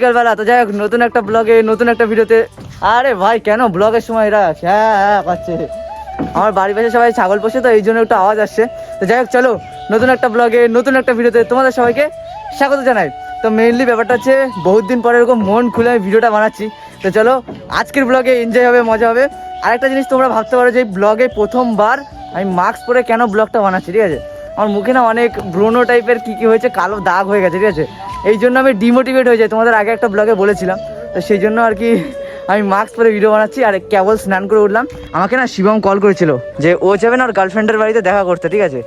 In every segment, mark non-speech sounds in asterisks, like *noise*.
বিকালবেলা, তো যাই হোক, নতুন একটা ব্লগে নতুন একটা ভিডিওতে। আরে ভাই, কেন ব্লগের সময় এরা? হ্যাঁ হ্যাঁ পাচ্ছে। আমার বাড়ির পাশে সবাই ছাগল পোষে, তো এই জন্য একটু আওয়াজ আসছে। তো যাই হোক, চলো, নতুন একটা ব্লগে নতুন একটা ভিডিওতে তোমাদের সবাইকে স্বাগত জানাই। তো মেইনলি ব্যাপারটা হচ্ছে, বহুত দিন পরে এরকম মন খুলে আমি ভিডিওটা বানাচ্ছি। তো চলো, আজকের ব্লগে এনজয় হবে, মজা হবে। আরেকটা জিনিস তোমরা ভাবতে পারো যে ব্লগে প্রথমবার আমি মাস্ক পরে কেন ব্লগটা বানাচ্ছি, ঠিক আছে? আমার মুখে না অনেক ব্রোনো টাইপের কি কি হয়েছে কালো দাগ হয়ে গেছে ঠিক আছে? এই জন্য আমি ডিমোটিভেট হয়ে যাই। তোমাদের আগে একটা ব্লগে বলেছিলাম। তো সেই জন্য আর কি আমি মাস্ক পরে ভিডিও বানাচ্ছি আর কেবল স্নান করে উঠলাম। আমাকে না শিবম কল করেছিল যে ও যাবে না ওর গার্লফ্রেন্ডের বাড়িতে দেখা করতে ঠিক আছে?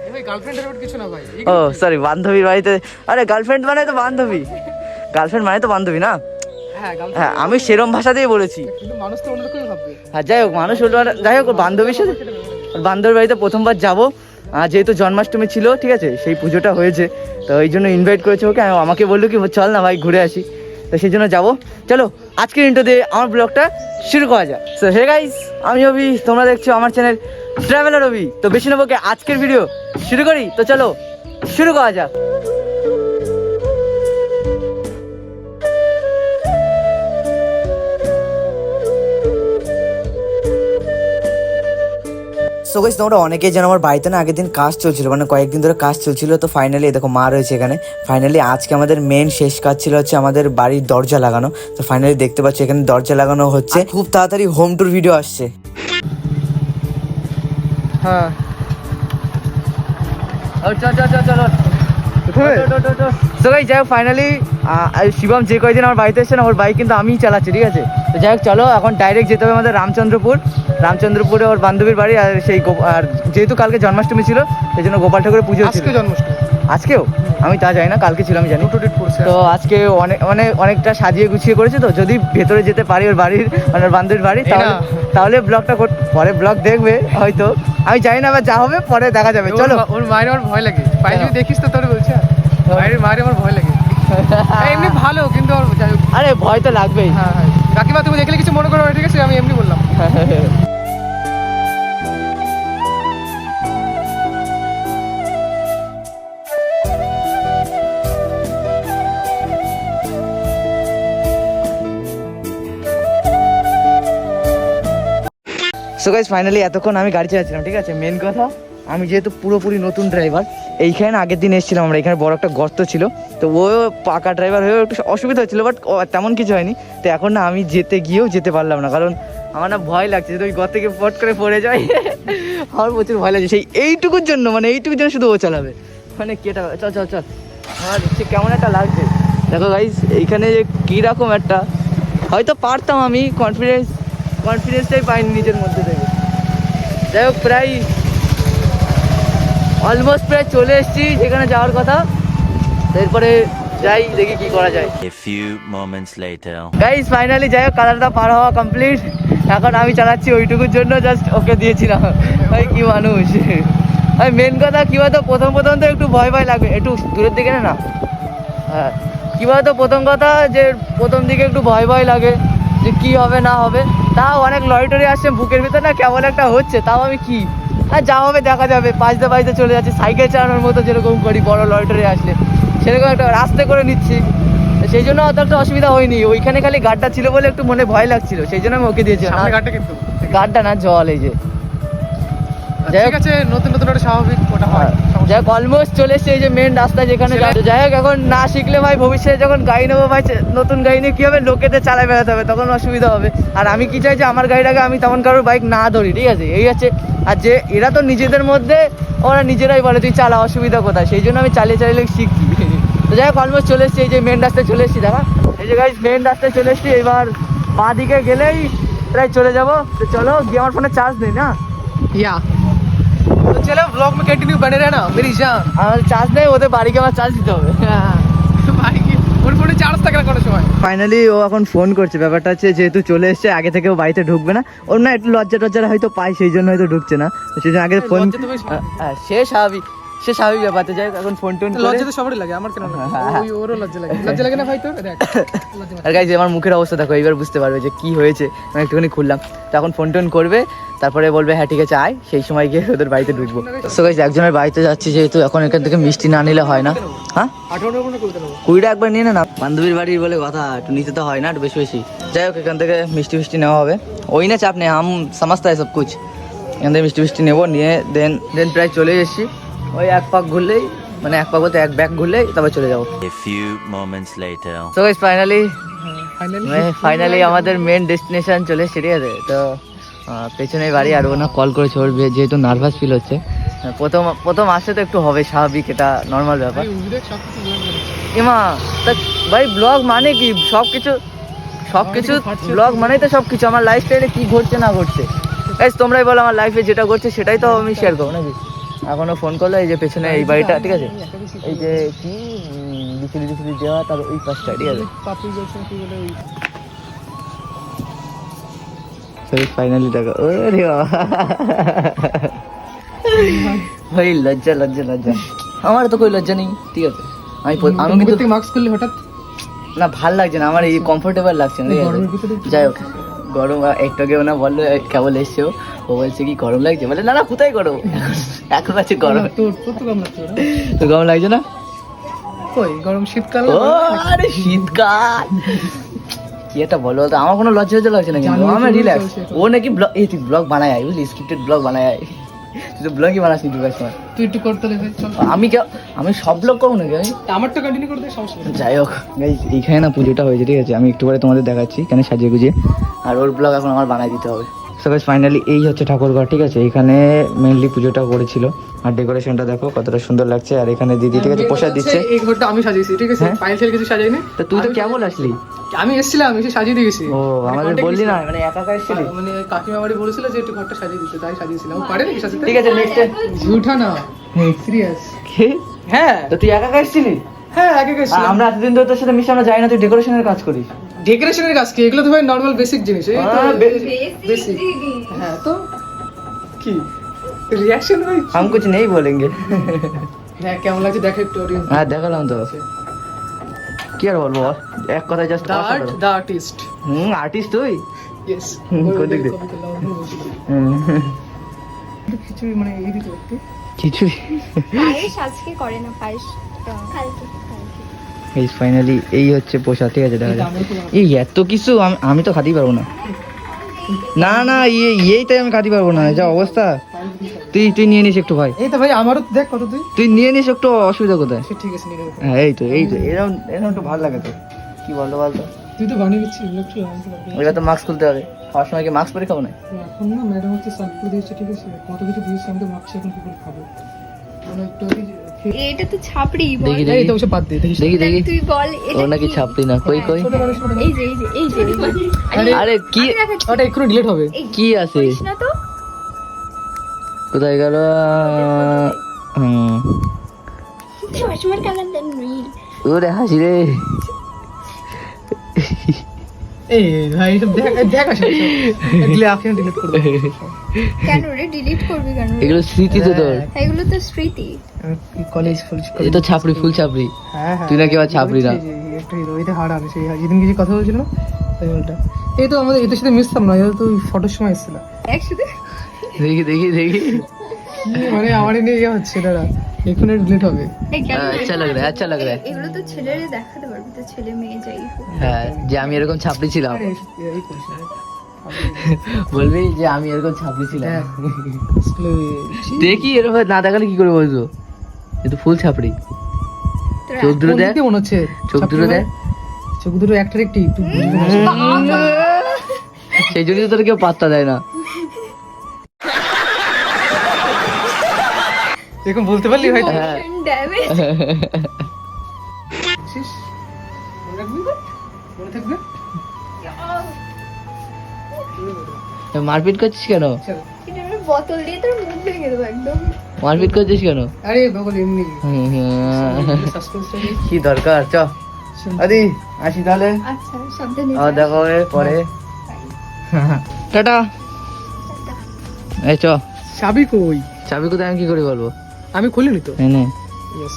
ও সরি বান্ধবীর বাড়িতে। আরে গার্লফ্রেন্ড মানে তো বান্ধবী। গার্লফ্রেন্ড মানে তো বান্ধবী না? হ্যাঁ হ্যাঁ আমি সেরম ভাষা দিয়ে বলেছি। আর যাই হোক মানুষ যাই হোক বান্ধবীর সাথে বান্ধবীর বাড়িতে প্রথমবার যাব। যেহেতু জন্মাষ্টমী ছিল, ঠিক আছে, সেই পুজোটা হয়েছে, তো ওই জন্য ইনভাইট করেছে ওকে আমি- আমাকে বলল কি, চল না ভাই, ঘুরে আসি। তো সেই জন্য যাব। চলো, আজকের ইন্টো দিয়ে আমার ব্লগটা শুরু করা যাক। সো হে গাইস আমি অভি, তোমরা দেখছ আমার চ্যানেল ট্রাভেলার অভি। তো বেশি নেবোকে আজকের ভিডিও শুরু করি। তো চলো, শুরু করা যাক। সো গাইস তোমরা অনেকেই জানো আমার বাড়িতে না আগের দিন কাজ চলছিল মানে কয়েকদিন ধরে কাজ চলছিল তো ফাইনালি দেখো মা রয়েছে এখানে। ফাইনালি আজকে আমাদের মেন শেষ কাজ ছিল হচ্ছে আমাদের বাড়ির দরজা লাগানো। তো ফাইনালি দেখতে পাচ্ছি এখানে দরজা লাগানো হচ্ছে। খুব তাড়াতাড়ি হোম টুর ভিডিও আসছে। হ্যাঁ। যাই হোক ফাইনালি শিবম যে কয়দিন আমার বাড়িতে এসছে না ওর বাইক কিন্তু আমিই চালাচ্ছি ঠিক আছে? তো যাই হোক চলো এখন ডাইরেক্ট যেতে হবে আমাদের রামচন্দ্রপুর। রামচন্দ্রপুরে ওর বান্ধবীর বাড়ি আর সেই আর যেহেতু কালকে জন্মাষ্টমী ছিল সেই জন্য গোপাল ঠাকুরের পুজো আজকে জন্মাষ্টমী। আজকেও? আমি তা জানি না কালকে ছিল আমি জানি। তো আজকে অনেক অনেক অনেকটা সাজিয়ে গুছিয়ে করেছে তো যদি ভেতরে যেতে পারি ওর বাড়ির মানে ওর বান্ধবীর বাড়ি তাহলে তাহলে ব্লগটা কর পরে ব্লগ দেখবে হয়তো। আমি জানি না আবার যা হবে পরে দেখা যাবে। চলো। ওর মায়ের আমার ভয় লাগে। যদি দেখিস তো তোর বলছে। মায়ের মায়ের আমার ভয় লাগে। এমনি ভালো কিন্তু আরে ভয় তো লাগবেই। হ্যাঁ হ্যাঁ। কাকিমা তুমি দেখলে কিছু মনে করো ঠিক আছে? আমি এমনি বললাম। সো গাইস ফাইনালি এতক্ষণ আমি গাড়ি চালাচ্ছিলাম ঠিক আছে? মেন কথা আমি যেহেতু পুরোপুরি নতুন ড্রাইভার এইখানে আগের দিন এসেছিলাম আমরা, এখানে বড় একটা গর্ত ছিল। তো ও পাকা ড্রাইভার হয়েও একটু অসুবিধা হচ্ছিল বাট তেমন কিছু হয়নি। তো এখন না আমি যেতে গিয়েও যেতে পারলাম না, কারণ আমার না ভয় লাগছে যদি ওই গর্ত থেকে ফট করে পড়ে যায়। *laughs* আমার প্রচুর ভয় লাগছে, সেই এইটুকুর জন্য মানে এইটুকুর জন্য শুধু ও চালাবে। মানে কেটা চল চল চল। আমার দেখছি কেমন একটা লাগছে। দেখো গাইস এইখানে যে কীরকম একটা, হয়তো পারতাম আমি কনফিডেন্স কনফিডেন্সটাই পাইনি নিজের মধ্যে থেকে। যাই হোক, প্রায় অলমোস্ট প্রায় চলে এসেছি যেখানে যাওয়ার কথা। এরপরে যাই দেখি কি করা যায়। A few moments later. Guys finally যাই হোক কালারটা পার হওয়া কমপ্লিট এখন আমি চালাচ্ছি ওইটুকুর জন্য জাস্ট ওকে দিয়েছিলাম। ভাই কি মানুষ। ভাই মেন কথা কি বলতো প্রথম প্রথম তো একটু ভয় ভয় লাগবে। একটু দূরের দিকে নে না? হ্যাঁ। কি বলতো প্রথম কথা যে প্রথম দিকে একটু ভয় ভয় লাগে যে কি হবে না হবে। তাও অনেক লরিটরি আসছে বুকের ভিতরে না কেমন একটা হচ্ছে তাও আমি কি? আর যা হবে দেখা যাবে। পাঁচতে পাঁচতে চলে যাচ্ছে। সাইকেল চালানোর মতো যেরকম করি বড় লটারে আসলে। সেরকম একটা রাস্তা করে নিচ্ছি। সেই জন্য অত একটা অসুবিধা হয়নি। ওইখানে খালি গাড্ডা ছিল বলে একটু মনে ভয় লাগছিল। সেই জন্য আমি ওকে দিয়েছি গাড্ডা না জল এই যে। ঠিক আছে নতুন নতুন ওটা স্বাভাবিক ওটা হয়। যাই হোক অলমোস্ট চলে এসছে এই যে মেন রাস্তা যেখানে যাই- হোক এখন না শিখলে ভাই ভবিষ্যতে যখন গাড়ি নেব ভাই নতুন গাড়ি নিয়ে কি হবে? লোকেতে চালায় বেড়াতে হবে তখন অসুবিধা হবে। আর আমি কি চাই যে আমার গাড়িটাকে আমি তেমন কারোর বাইক না ধরি ঠিক আছে? এই আছে আর যে এরা তো নিজেদের মধ্যে ওরা নিজেরাই বলে তুই চালা অসুবিধা কোথায়? সেই জন্য আমি চালিয়ে চালিয়ে শিখছি। *laughs* তো যাই হোক অলমোস্ট চলে এসছি এই যে মেন রাস্তায় চলে এসছি দেখা এই যে গাইজ মেন রাস্তায় চলে এসছি এবার বাঁ দিকে গেলেই প্রায় চলে যাব। তো চলো গিয়ে আমার ফোনে চার্জ নেই না? या तो चलो ब्लॉग में कंटिन्यू बने रहना मेरी जान আমার চার্জ নেই ওদের বাড়িকে আমার চার্জ দিতে হবে भाई की ওর ফোনে চার্জ থাকে না কোনো সময় ফাইনালি ও এখন ফোন করছে ব্যাপারটা হচ্ছে যেহেতু চলে এসেছে আগে থেকে ও বাড়িতে ঢুকবে না ওর না একটু লজ্জা টজ্জা হয়তো পায় সেই জন্য হয়তো ঢুকছে না তো সেই জন্য আগে ফোন লজ্জা তো বেশ। সে স্বাভাবিক সে স্বাভাবিক ব্যাপার তো যাই এখন ফোন টোন লজ্জা তো সবারই লাগে আমার কেন ওই ওরও লজ্জা লাগে। লজ্জা লাগে না ভাই তোর দেখ আর গাইজ আমার মুখের অবস্থা দেখো এবার বুঝতে পারবে যে কি হয়েছে। আমি একটুখানি খুললাম। তখন ফোন টোন করবে তারপরে বলবে হ্যাঁ ঠিক আছে আয়। সেই সময় গিয়ে ওদের বাড়িতে ঢুকবো। *laughs* সো গাইজ একজনের বাড়িতে যাচ্ছি যেহেতু এখন এখান থেকে মিষ্টি না নিলে হয় না। হ্যাঁ? কুড়িটা একবার নিয়ে নে বান্ধবীর বাড়ির বলে কথা একটু নিতে তো হয় না একটু বেশি বেশি। যাই হোক এখান থেকে মিষ্টি ফিষ্টি নেওয়া হবে। ওই না চাপ নেই আম সমস্ত হয় সব কুছ। এখান থেকে মিষ্টি ফিষ্টি নেব নিয়ে দেন দেন প্রায় চলে এসেছি। ওই এক পাক ঘুরলেই মানে এক পাক বলতে এক ব্যাগ ঘুরলেই তারপর চলে যাব। ফাইনালি ফাইনালি ফাইনালি আমাদের মেন ডেস্টিনেশন চলে এসেছে, ঠিক আছে? তো পেছনে বাড়ি আর ও না কল করেছে ওর যেহেতু নার্ভাস ফিল হচ্ছে। প্রথম প্রথম আসে তো একটু হবে স্বাভাবিক এটা নর্মাল ব্যাপার। এমা তা ভাই ব্লগ মানে কি? সব কিছু সব কিছু ব্লগ মানেই তো সব কিছু আমার লাইফস্টাইলে কি ঘটছে না ঘটছে? গাইজ তোমরাই বলো আমার লাইফে যেটা ঘটছে সেটাই তো আমি শেয়ার করব নাকি? এখনও ফোন করল এই যে পেছনে এই বাড়িটা ঠিক আছে? এই যে কি বিচুলি বিচুলি দেওয়া তার ওই পাশটা ঠিক আছে? ফাইনালি টাকা ওরে বাবা। ভাই লজ্জা লজ্জা লজ্জা। আমার তো কই লজ্জা নেই ঠিক আছে? আমি আমি কিন্তু মাস্ক করলি হঠাৎ? না ভালো লাগছে না আমার এই কমফোর্টেবল লাগছে না যাই হোক। গরম একটু আগে ওনা বলল কেবল এসছে? ও। বলছে কি গরম লাগছে? বলে না না কোথায় গরম? *laughs* এখন আছে গরম। তোর গরম লাগছে না? কই গরম শীতকাল ও আরে শীতকাল! কি একটা বলো তো আমার কোনো লজ্জা লজ্জা লাগছে না আমার রিল্যাক্স ও নাকি ব্লগ এই তুই ব্লগ বানায় বুঝলি স্ক্রিপ্টেড ব্লগ বানায় তুই তো ব্লগই বানাসনি তুই একটু করতে আমি কে আমি সব ব্লগ করব আমারটা কন্টিনিউ করতে সমস্যা যাই হোক গাইজ এইখানে না পুজোটা হয়েছে ঠিক আছে? আমি একটু পরে তোমাদের দেখাচ্ছি কেন সাজিয়ে গুজিয়ে। আর ওর ব্লগ এখন আমার বানাই দিতে হবে। সো গাইজ ফাইনালি এই হচ্ছে ঠাকুরঘর ঠিক আছে? এখানে মেনলি পুজোটা করেছিল। আর ডেকোরেশনটা দেখো কতটা সুন্দর লাগছে। আর এখানে দিদি ঠিক আছে প্রসাদ দিচ্ছে। এই ঘরটা আমি সাজিয়েছি ঠিক আছে? হ্যাঁ? ফাইল ছেলে কিছু সাজাইনি তো তুই তো কেমন আসলি? আমি এসেছিলাম এসে সাজিয়ে দিয়ে গেছি। ও আমাদের বললি না মানে একা একা এসেছিলি? মানে কাকিমা বাড়ি বলেছিল যে একটু ঘরটা সাজিয়ে দিতে তাই সাজিয়েছিলাম। ও পারে নাকি সাজাতে? ঠিক আছে নেক্সট ঝুঠা না। সিরিয়াস কি? হ্যাঁ। তো তুই একা একা এসেছিলি? হ্যাঁ আগে আর গেছিলাম আমরা এতদিন ধরে তোর সাথে মিশে আমরা যাই না তুই ডেকোরেশনের কাজ করিস। ডেকোরেশনের কাজ কি এগুলো তো ভাই নর্মাল বেসিক জিনিস এই তো হ্যাঁ, বে- বেসিক হ্যাঁ তো কি রিয়াকশন ভাই हम कुछ नहीं बोलेंगे হ্যাঁ কেমন লাগছে দেখো একটু অডিয়েন্স হ্যাঁ দেখালাম তো কি আর বলবো বল? এক কথায় just the art the artist hmm artist তুই ইয়েস হুম, কোন দিক দিয়ে? হুম। খিচুড়ি মানে এই দিতে একটু কিছুই পায়েস আজকে করে না পায়েস *laughs* কালকে কালকে এই ফাইনালি এই হচ্ছে পোশাক ঠিক আছে দেখা যাক। এই এত কিছু আমি আমি তো খাতেই পারব না। না না ইয়ে এইটাই আমি খাতে পারব না যা অবস্থা। তুই তুই নিয়ে নিস একটু ভাই। এই তো ভাই আমারও দেখ কত তুই। তুই নিয়ে নিস একটু অসুবিধা কোথায়? ঠিক আছে হ্যাঁ এই তো এই তো এরকম এরকম একটু ভালো লাগে তো। কি বলতো বলতো? তুই তো বানিয়ে দিচ্ছিস এবার তো মাস্ক খুলতে হবে। খাওয়ার সময় কি মাস্ক পরে খাব না এখন না ম্যাডাম হচ্ছে দিয়েছে ঠিক আছে। কত কিছু দিয়েছে আমি তো ভাবছি এখন কি করে খাব। মানে একটু এটা তো ছাপড়ি বল। দেখি দেখি। তো বাদ দে দেখি। দেখি তুই বল ও এটা নাকি কি? ছাপড়ি না। কই কই? ছোট মানুষ। এই যে এই যে এই যে আরে কি। ওটা এক্ষুনি ডিলিট হবে। কি আছে? না তো। কোথায় গেল? হুম। ওরে হাসি রে। এই ভাই এটা দেখ দেখ আসলে এগুলো আপনি ডিলিট করবে কেন রে? ডিলিট করবি কেন এগুলো স্মৃতি তো তোর। এগুলো তো স্মৃতি। কলেজ এ তো ছাপড়ি ফুল ছাপড়ি। হ্যাঁ হ্যাঁ। তুই নাকি আবার ছাপড়ি না। এই যে, এই একটা রোহিতে হাড় আনে সেই যেদিন কিছু কথা বলছিল না এই তো আমাদের এদের সাথে মিশতাম না এটা ফটোর সময় এসেছিল। একসাথে? দেখি দেখি দেখি। *laughs* মানে আমার নিয়ে ইয়ে হচ্ছে দাঁড়া এক্ষুনি ডিলিট হবে। আচ্ছা লাগ রা আচ্ছা লাগ রা এগুলো তো ছেলেরে দেখাতে পারবি তো ছেলে মেয়ে যাই হ্যাঁ যে আমি এরকম ছাপড়ি ছিলাম। বলবি যে আমি এরকম ছাপড়ি ছিলাম। দেখ, ছি, দেখি এরকম না দেখালে কি করে বলব এ তো ফুল ছাপড়ি। চোখ দুটো দেখ। মনে হচ্ছে? চোখ দুটো দেখ। চোখ দুটো একটার একটি *laughs* সেই জন্যই তো তোর কেউ পাত্তা দেয় না। এরকম বলতে পারলি ভাই মারপিট করছিস কেন? চল। এটা আমি বোতল দিয়ে তোর মুখ ভেঙে দেবো একদম। মারপিট করছিস কেন? আরে বগল এমনি। *laughs* কি দরকার? চ। আদি আসি তাহলে। আচ্ছা সাবধানে দেখা হবে পরে। টাটা। এই চ। চাবি কই? চাবি কোথায় আমি কি করে বলব? আমি খুলিনি তো? নে। ইয়েস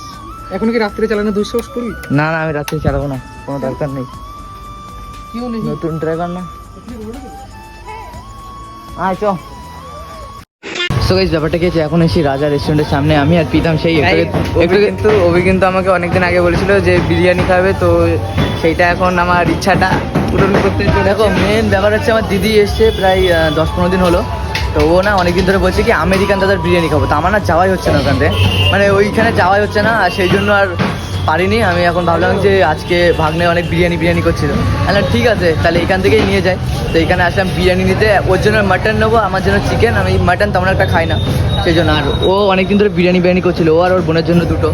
এখন কি রাত্রে চালানো দুঃসাহস করি? না না আমি রাত্রে চালাবো না কোনো দরকার নেই। কেউ নেই? নতুন ড্রাইভার না? আয় চ। সো গাইস ব্যাপারটা কি আছে এখন এসে রাজা রেস্টুরেন্টের সামনে আমি আর পিতাম সেই একটু একটু কিন্তু অভি কিন্তু আমাকে অনেকদিন আগে বলেছিল যে বিরিয়ানি খাবে তো সেইটা এখন আমার ইচ্ছাটা পূরণ করতে দেখো মেন ব্যাপার হচ্ছে আমার দিদি এসছে প্রায় দশ পনেরো দিন হলো। তো ও না অনেকদিন ধরে বলছে কি, আমেরিকান দাদার বিরিয়ানি খাব। তো আমার না যাওয়াই হচ্ছে না ওখান মানে ওইখানে যাওয়াই হচ্ছে না, আর সেই জন্য আর পারিনি। আমি এখন ভাবলাম যে আজকে ভাগ্নে অনেক বিরিয়ানি বিরিয়ানি করছিল। তাহলে ঠিক আছে, তাহলে এখান থেকেই নিয়ে যাই। তো এখানে আসলাম বিরিয়ানি নিতে। ওর জন্য মাটন নেব, আমার জন্য চিকেন আমি মাটন তেমন একটা খাই না। সেই জন্য আর ও অনেকদিন ধরে বিরিয়ানি বিরিয়ানি করছিল, ও আর ওর বোনের জন্য দুটো।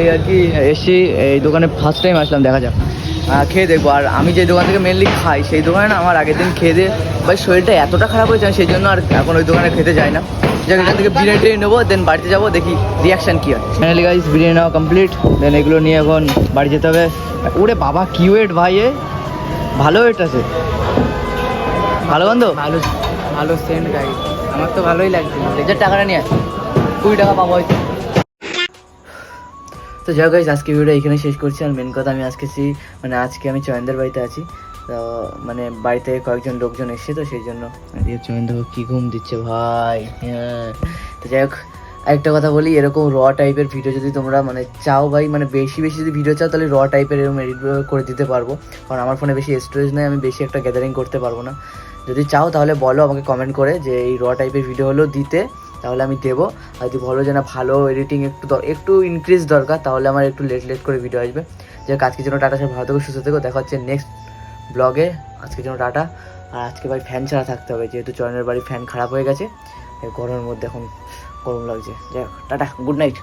এই আর কি এসছি এই দোকানে ফার্স্ট টাইম আসলাম, দেখা যাক। খেয়ে দেখব। আর আমি যে দোকান থেকে মেনলি খাই, সেই দোকানে না আমার আগের দিন খেয়ে দিয়ে ভাই শরীরটা এতটা খারাপ হয়েছে সেই জন্য আর এখন ওই দোকানে খেতে যাই না। যাক এখান থেকে বিরিয়ানি টিরিয়ানি নেব দেন বাড়িতে যাব দেখি রিয়াকশান কী হয়। ফাইনালি গাইস বিরিয়ানি নেওয়া কমপ্লিট দেন এগুলো নিয়ে এখন বাড়ি যেতে হবে। ওরে বাবা কি ওয়েট ভাই এ? ভালো ওয়েট আছে। ভালো বন্ধ? ভালো ভালো সেন্ট গাড়ি আমার তো ভালোই লাগছে। লেজার টাকাটা নিয়ে। কুড়ি টাকা পাবো হয়তো। তো যাই guys, আজকে ভিডিওটা এখানে শেষ করছি। আর মেন কথা আমি আজকেছি মানে আজকে আমি চয়নদের বাড়িতে আছি। তো মানে বাড়িতে কয়েকজন লোকজন এসছে তো সেই জন্য। চয়ন দেখো কি ঘুম দিচ্ছে ভাই। হ্যাঁ। তো যাই হোক একটা কথা বলি এরকম র টাইপের ভিডিও যদি তোমরা মানে চাও ভাই মানে বেশি বেশি যদি ভিডিও চাও তাহলে র টাইপের এরকম এডিট করে দিতে পারব। কারণ আমার ফোনে বেশি স্টোরেজ নেই আমি বেশি একটা গ্যাদারিং করতে পারব না। যদি চাও তাহলে বলো আমাকে কমেন্ট করে যে এই র টাইপের ভিডিও হলো দিতে তাহলে আমি দেবো। আর যদি বলো যে না ভালো এডিটিং একটু একটু ইনক্রিজ দরকার তাহলে আমার একটু লেট লেট করে ভিডিও আসবে। যে আজকের জন্য টাটা সব ভালো থেকো সুস্থ থেকো দেখা হচ্ছে নেক্সট ব্লগে। আজকের জন্য টাটা। আর আজকে বাড়ি ফ্যান ছাড়া থাকতে হবে, যেহেতু চয়নের বাড়ি ফ্যান খারাপ হয়ে গেছে গরমের মধ্যে এখন গরম লাগছে। যাই টাটা গুড নাইট